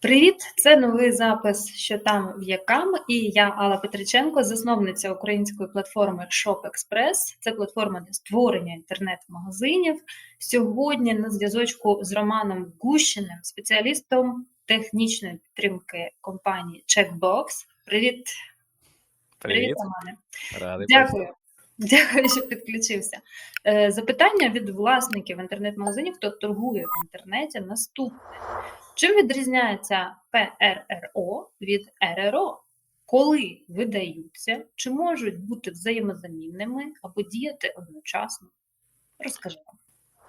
Привіт! Це новий запис Що там в якам. І я Алла Петриченко, засновниця української платформи Shop Express. Це платформа для створення інтернет-магазинів. Сьогодні на зв'язочку з Романом Гущиним, спеціалістом технічної підтримки компанії Checkbox. Привіт, Привіт, Романе. радий Дякую. Дякую, що підключився. Е, Запитання від власників інтернет-магазинів, хто торгує в інтернеті, наступне. Чим відрізняється ПРРО від РРО? Коли видаються, чи можуть бути взаємозамінними або діяти одночасно? Розкажи нам.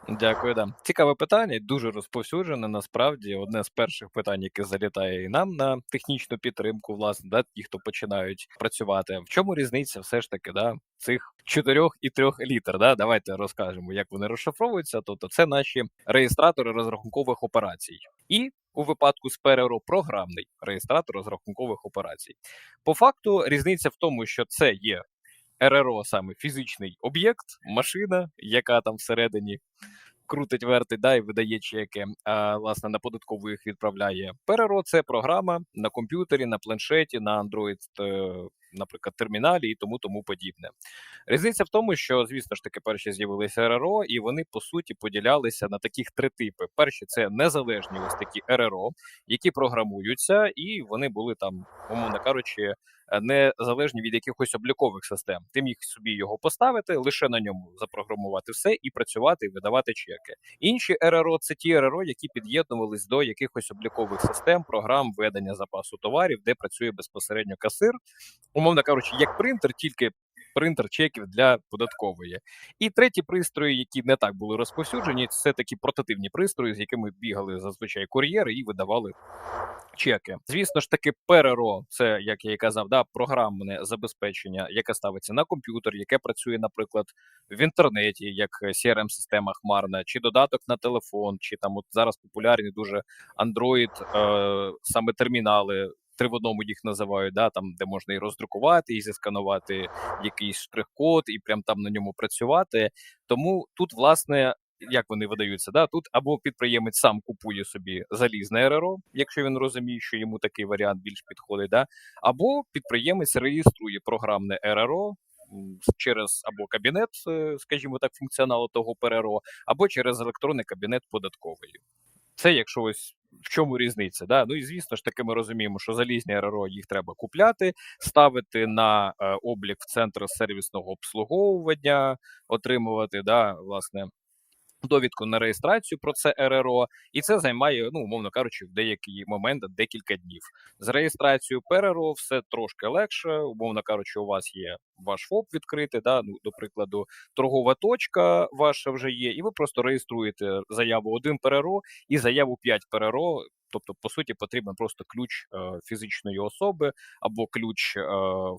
Дякую, да. Цікаве питання, дуже розповсюджене. Насправді, одне з перших питань, яке залітає і нам на технічну підтримку, власне, да, ті, хто починають працювати. В чому різниця все ж таки да, цих чотирьох і трьох літер? Да? Давайте розкажемо, як вони розшифровуються. Тобто, це наші реєстратори розрахункових операцій. І у випадку з ПРРО програмний реєстратор розрахункових операцій. По факту, різниця в тому, що це є РРО саме фізичний об'єкт, машина, яка там всередині крутить, вертить, да, і видає чеки, а власне на податкову їх відправляє. ПРРО це програма на комп'ютері, на планшеті, на Android, е, наприклад, терміналі і тому тому подібне. Різниця в тому, що, звісно ж таки, перші з'явилися РРО, і вони по суті поділялися на таких три типи: перші це незалежні ось такі РРО, які програмуються, і вони були там, умовно кажучи, незалежні від якихось облікових систем. Ти міг собі його поставити, лише на ньому запрограмувати все і працювати, і видавати чеки. Інші РРО це ті РРО, які під'єднувались до якихось облікових систем, програм ведення запасу товарів, де працює безпосередньо касир, умовно кажучи, як принтер, тільки. Принтер чеків для податкової. І треті пристрої, які не так були розповсюджені, це такі портативні пристрої, з якими бігали зазвичай кур'єри і видавали чеки. Звісно ж таки, ПРРО, це як я і казав, да, програмне забезпечення, яке ставиться на комп'ютер, яке працює, наприклад, в інтернеті, як crm система хмарна, чи додаток на телефон, чи там от зараз популярні дуже Android, е, саме термінали. Три в одному їх називають, да, там де можна і роздрукувати, і зісканувати якийсь штрих-код, і прям там на ньому працювати. Тому тут, власне, як вони видаються, да тут або підприємець сам купує собі залізне РРО, якщо він розуміє, що йому такий варіант більш підходить, да або підприємець реєструє програмне РРО. Через або кабінет, е, скажімо так, функціоналу того ПРРО, або через електронний кабінет податкової. Це якщо ось в чому різниця. Да? Ну і звісно ж таки, ми розуміємо, що залізні РРО їх треба купляти, ставити на е, облік в центр сервісного обслуговування, отримувати да, власне довідку на реєстрацію про це РРО, і це займає, ну умовно кажучи, в деякий момент декілька днів. З реєстрацією ПРРО все трошки легше. Умовно кажучи, у вас є ваш ФОП відкритий, да, ну до прикладу, торгова точка ваша вже є, і ви просто реєструєте заяву 1 ПРРО і заяву 5 ПРРО. Тобто, по суті, потрібен просто ключ е, фізичної особи або ключ е,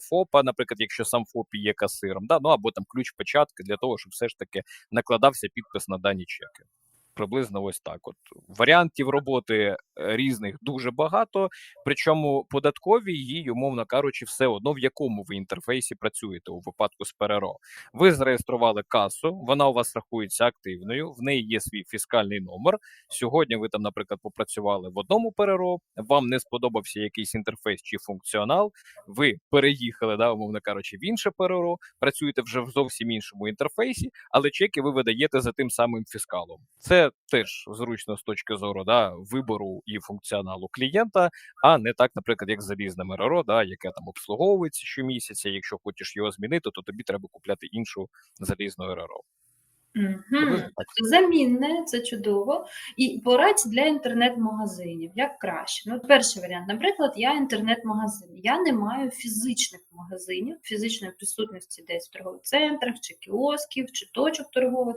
ФОПа, наприклад, якщо сам ФОП є касиром, да, ну або там ключ печатки для того, щоб все ж таки накладався підпис на дані чеки. Приблизно ось так. От варіантів роботи е, різних дуже багато. Причому податкові їй, умовно кажучи, все одно в якому ви інтерфейсі працюєте у випадку з ПРРО. Ви зареєстрували касу, вона у вас рахується активною. В неї є свій фіскальний номер. Сьогодні ви там, наприклад, попрацювали в одному ПРРО, Вам не сподобався якийсь інтерфейс чи функціонал. Ви переїхали, да, умовно кажучи, в інше ПРРО, працюєте вже в зовсім іншому інтерфейсі, але чеки ви видаєте за тим самим фіскалом. Це теж зручно з точки зору да, вибору і функціоналу клієнта, а не так, наприклад, як залізне МРРО, да, яке там обслуговується щомісяця. Якщо хочеш його змінити, то тобі треба купляти іншу залізну РРО. Угу. Замінне, це чудово. І порадь для інтернет-магазинів. Як краще? Ну, перший варіант, наприклад, я інтернет-магазин. Я не маю фізичних магазинів, фізичної присутності десь в торгових центрах, чи кіосків, чи точок торгових.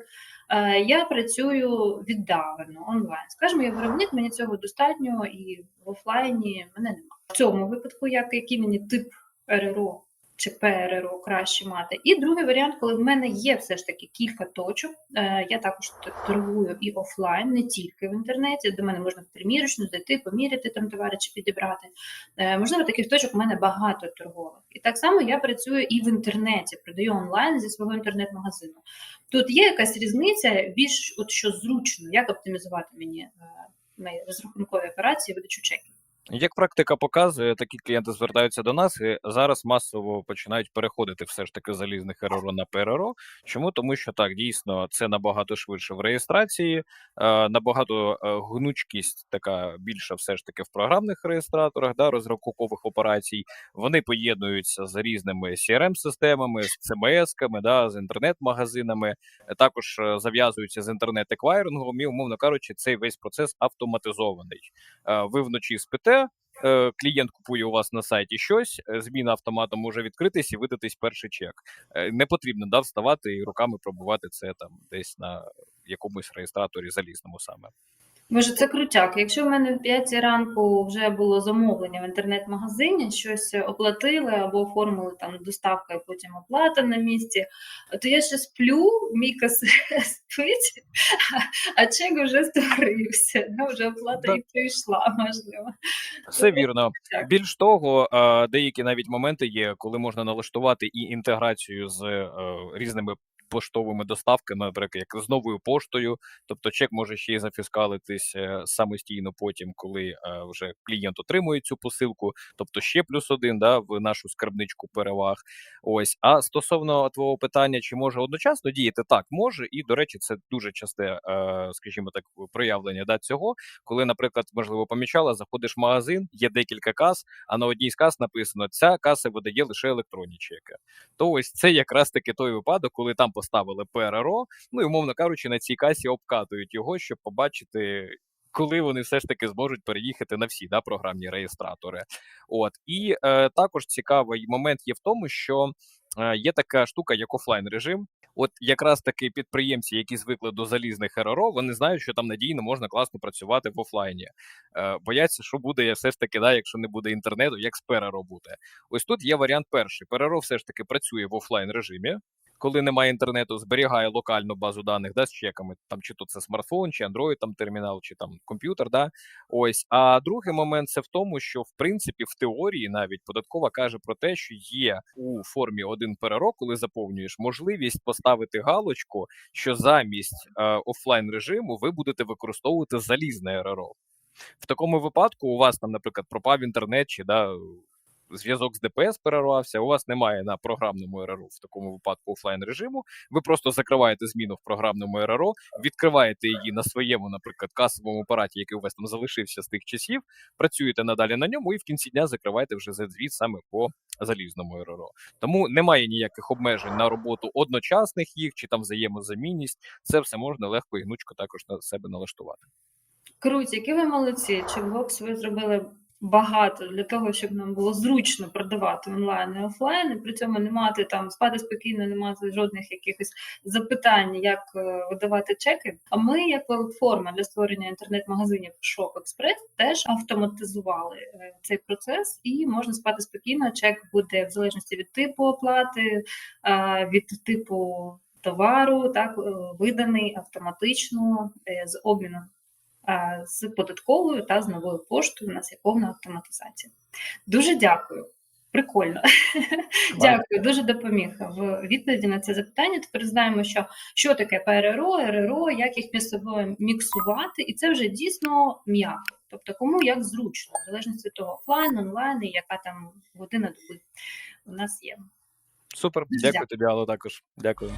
Е, я працюю віддалено онлайн. Скажімо, я виробник, мені цього достатньо, і в офлайні мене немає. В цьому випадку, як який мені тип РРО чи ПРРО краще мати. І другий варіант, коли в мене є все ж таки кілька точок. Е, я також торгую і офлайн, не тільки в інтернеті. До мене можна примірочно зайти, поміряти там товари чи підібрати. Е, можливо, таких точок у мене багато торгових. І так само я працюю і в інтернеті, продаю онлайн зі свого інтернет-магазину. Тут є якась різниця, більш от що зручно, як оптимізувати мені е, розрахункові операції, видачу чеків. Як практика показує, такі клієнти звертаються до нас і зараз масово починають переходити все ж таки залізних РРО на ПРРО. Чому? Тому що так, дійсно, це набагато швидше в реєстрації, е, набагато е, гнучкість така більша все ж таки в програмних реєстраторах, да, розрахункових операцій. Вони поєднуються з різними CRM-системами, з CMS-ками, да, з інтернет-магазинами, е, також е, зав'язуються з інтернет-еквайрингом і, умовно кажучи, цей весь процес автоматизований. Е, Ви вночі спите, е, клієнт купує у вас на сайті щось, е, зміна автоматом може відкритись і видатись перший чек. Е, Не потрібно да, вставати і руками пробувати це там десь на якомусь реєстраторі залізному саме. Боже, це крутяк. Якщо в мене в 5 ранку вже було замовлення в інтернет-магазині, щось оплатили або оформили там доставка і потім оплата на місці, то я ще сплю, Міка с- спить, а чек вже створився. Ну, вже оплата і прийшла, можливо. Все вірно. Більш того, деякі навіть моменти є, коли можна налаштувати і інтеграцію з е, різними поштовими доставками, наприклад, як з новою поштою. Тобто чек може ще й зафіскалитись е, самостійно потім, коли е, вже клієнт отримує цю посилку. Тобто ще плюс один да, в нашу скарбничку переваг. Ось. А стосовно твого питання, чи може одночасно діяти, так може, і до речі, це дуже часте, е, скажімо так, проявлення да, цього. Коли, наприклад, можливо, помічала, заходиш в магазин, є декілька кас, а на одній з кас написано: ця каса видає лише електронні чеки. То ось це якраз таки той випадок, коли там поставили ПРРО, ну і умовно кажучи, на цій касі обкатують його, щоб побачити. Коли вони все ж таки зможуть переїхати на всі да, програмні реєстратори. От і е, також цікавий момент є в тому, що е, є така штука, як офлайн режим. От якраз таки підприємці, які звикли до залізних РРО, вони знають, що там надійно можна класно працювати в офлайні. Е, бояться, що буде все ж таки, да, якщо не буде інтернету, як з ПРРО бути. Ось тут є варіант перший. ПРРО все ж таки працює в офлайн режимі. Коли немає інтернету, зберігає локальну базу даних да, з чеками, там чи то це смартфон, чи Android там термінал, чи там комп'ютер. Да? Ось. А другий момент це в тому, що в принципі в теорії навіть податкова каже про те, що є у формі один ПРРО, коли заповнюєш можливість поставити галочку, що замість е, офлайн режиму ви будете використовувати залізне РРО. В такому випадку у вас там, наприклад, пропав інтернет чи да, зв'язок з ДПС перервався, у вас немає на програмному РРО в такому випадку офлайн режиму. Ви просто закриваєте зміну в програмному РРО, відкриваєте її на своєму, наприклад, касовому апараті, який у вас там залишився з тих часів, працюєте надалі на ньому, і в кінці дня закриваєте вже за звіт саме по залізному РРО. Тому немає ніяких обмежень на роботу одночасних їх чи там взаємозамінність. Це все можна легко і гнучко також на себе налаштувати. Круті, які ви молодці. Чекбокс ви зробили багато для того, щоб нам було зручно продавати онлайн і офлайн, і при цьому не мати там спати спокійно, не мати жодних якихось запитань, як е, видавати чеки. А ми, як платформа для створення інтернет-магазинів Shop Express, теж автоматизували е, цей процес, і можна спати спокійно. Чек буде в залежності від типу оплати, е, від типу товару, так виданий автоматично з обміном з податковою та з новою поштою. У нас є повна автоматизація. Дуже дякую. Прикольно. Дякую, дуже допоміг в відповіді на це запитання. Тепер знаємо, що, що таке ПРРО, РРО, як їх між собою міксувати, і це вже дійсно м'яко. Тобто, кому як зручно, в залежності від того, офлайн, онлайн, і яка там година доби у нас є. Супер, Дуже дякую тобі, Алло, також. Дякую.